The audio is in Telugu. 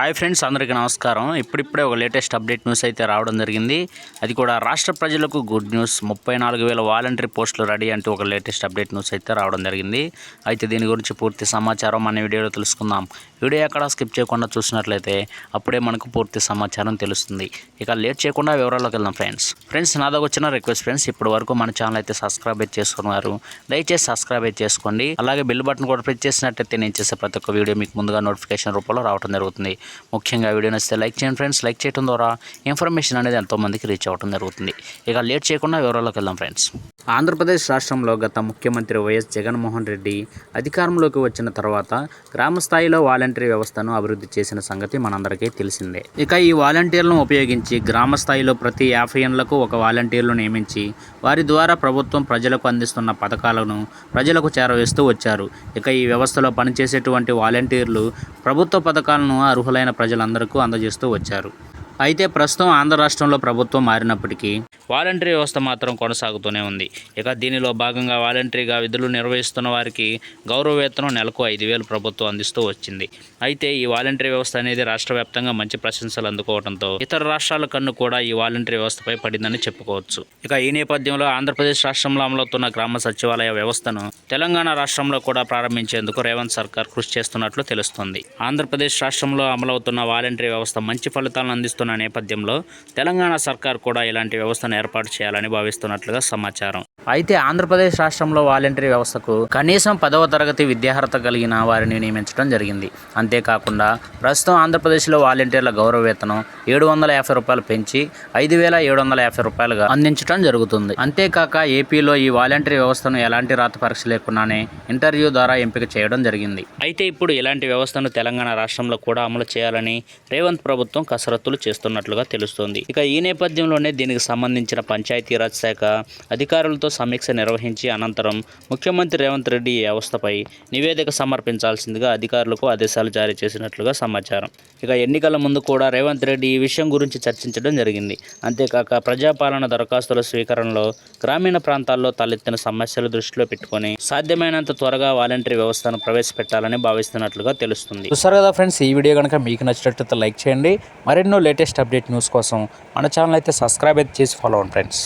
హాయ్ ఫ్రెండ్స్ అందరికీ నమస్కారం. ఇప్పుడిప్పుడే ఒక లేటెస్ట్ అప్డేట్ న్యూస్ అయితే రావడం జరిగింది. అది కూడా రాష్ట్ర ప్రజలకు గుడ్ న్యూస్. ముప్పై నాలుగు వేల వాలంటరీ పోస్టులు రెడీ అంటూ ఒక లేటెస్ట్ అప్డేట్ న్యూస్ అయితే రావడం జరిగింది. అయితే దీని గురించి పూర్తి సమాచారం మన వీడియోలో తెలుసుకుందాం. వీడియో ఎక్కడ స్కిప్ చేయకుండా చూసినట్లయితే అప్పుడే మనకు పూర్తి సమాచారం తెలుస్తుంది. ఇక లేట్ చేయకుండా వివరాల్లోకి వెళ్దాం ఫ్రెండ్స్. ఫ్రెండ్స్ నా దగ్గర వచ్చిన రిక్వెస్ట్ ఫ్రెండ్స్ ఇప్పటి వరకు మన ఛానల్ అయితే సబ్స్క్రైబ్ చేసుకున్నారు. దయచేసి సబ్స్క్రైబ్ చేసుకోండి. అలాగే బెల్ బటన్ కూడా ప్రెస్ చేసినట్టయితే నేను చేసే ప్రతి ఒక్క వీడియో మీకు ముందుగా నోటిఫికేషన్ రూపంలో రావడం జరుగుతుంది. ముఖ్యంగా వీడియో నచ్చితే లైక్ చేయండి ఫ్రెండ్స్. లైక్ చేయడం ద్వారా ఇన్ఫర్మేషన్ అనేది ఎంతోమందికి రీచ్ అవ్వడం జరుగుతుంది. ఇక లేట్ చేయకుండా వివరాల్లోకి వెళ్దాం ఫ్రెండ్స్. ఆంధ్రప్రదేశ్ రాష్ట్రంలో గత ముఖ్యమంత్రి వైఎస్ జగన్మోహన్ రెడ్డి అధికారంలోకి వచ్చిన తర్వాత గ్రామ స్థాయిలో వాలంటీర్ వ్యవస్థను అభివృద్ధి చేసిన సంగతి మనందరికీ తెలిసిందే. ఇక ఈ వాలంటీర్లను ఉపయోగించి గ్రామ స్థాయిలో ప్రతి యాభై ఏళ్ళకు ఒక వాలంటీర్లు నియమించి వారి ద్వారా ప్రభుత్వం ప్రజలకు అందిస్తున్న పథకాలను ప్రజలకు చేరవేస్తూ వచ్చారు. ఇక ఈ వ్యవస్థలో పనిచేసేటువంటి వాలంటీర్లు ప్రభుత్వ పథకాలను అర్హులైన ప్రజలందరికీ అందజేస్తూ వచ్చారు. అయితే ప్రస్తుతం ఆంధ్ర రాష్ట్రంలో ప్రభుత్వం మారినప్పటికీ వాలంటరీ వ్యవస్థ మాత్రం కొనసాగుతూనే ఉంది. ఇక దీనిలో భాగంగా వాలంటరీగా విధులు నిర్వహిస్తున్న వారికి గౌరవ వేతనం నెలకు ఐదు వేలు ప్రభుత్వం అందిస్తూ వచ్చింది. అయితే ఈ వాలంటరీ వ్యవస్థ అనేది రాష్ట్ర వ్యాప్తంగా మంచి ప్రశంసలు అందుకోవడంతో ఇతర రాష్ట్రాల కన్ను కూడా ఈ వాలంటరీ వ్యవస్థపై పడిందని చెప్పుకోవచ్చు. ఇక ఈ నేపథ్యంలో ఆంధ్రప్రదేశ్ రాష్ట్రంలో అమలవుతున్న గ్రామ సచివాలయ వ్యవస్థను తెలంగాణ రాష్ట్రంలో కూడా ప్రారంభించేందుకు రేవంత్ సర్కార్ కృషి చేస్తున్నట్లు తెలుస్తోంది. ఆంధ్రప్రదేశ్ రాష్ట్రంలో అమలవుతున్న వాలంటరీ వ్యవస్థ మంచి ఫలితాలను అందిస్తున్న నేపథ్యంలో తెలంగాణ సర్కార్ కూడా ఇలాంటి వ్యవస్థను ఏర్పాటు చేయాలని భావిస్తున్నట్లుగా సమాచారం. అయితే ఆంధ్రప్రదేశ్ రాష్ట్రంలో వాలంటరీ వ్యవస్థకు కనీసం పదవ తరగతి విద్యార్హత కలిగిన వారిని నియమించడం జరిగింది. అంతేకాకుండా ప్రస్తుతం ఆంధ్రప్రదేశ్లో వాలంటీర్ల గౌరవ వేతనం ఏడు వందల యాభై రూపాయలు పెంచి ఐదు వేల ఏడు వందల యాభై రూపాయలుగా అందించడం జరుగుతుంది. అంతేకాక ఏపీలో ఈ వాలంటరీ వ్యవస్థను ఎలాంటి రాత పరీక్ష లేకుండానే ఇంటర్వ్యూ ద్వారా ఎంపిక చేయడం జరిగింది. అయితే ఇప్పుడు ఇలాంటి వ్యవస్థను తెలంగాణ రాష్ట్రంలో కూడా అమలు చేయాలని రేవంత్ ప్రభుత్వం కసరత్తులు చేస్తున్నట్లుగా తెలుస్తోంది. ఇక ఈ నేపథ్యంలోనే దీనికి సంబంధించిన పంచాయతీరాజ్ శాఖ అధికారులతో సమీక్ష నిర్వహించి అనంతరం ముఖ్యమంత్రి రేవంత్ రెడ్డి ఈ వ్యవస్థపై నివేదిక సమర్పించాల్సిందిగా అధికారులకు ఆదేశాలు జారీ చేసినట్లుగా సమాచారం. ఇక ఎన్నికల ముందు కూడా రేవంత్ రెడ్డి ఈ విషయం గురించి చర్చించడం జరిగింది. అంతేకాక ప్రజాపాలన దరఖాస్తుల స్వీకరణలో గ్రామీణ ప్రాంతాల్లో తలెత్తిన సమస్యలు దృష్టిలో పెట్టుకొని సాధ్యమైనంత త్వరగా వాలంటరీ వ్యవస్థను ప్రవేశపెట్టాలని భావిస్తున్నట్లుగా తెలుస్తుంది. చూసారు కదా ఫ్రెండ్స్ ఈ వీడియో కనుక మీకు నచ్చినట్లయితే లైక్ చేయండి. మరెన్నో లేటెస్ట్ అప్డేట్ న్యూస్ కోసం మన ఛానల్ అయితే సబ్స్క్రైబ్ అయితే చేసి ఫాలో అవ్వండి ఫ్రెండ్స్.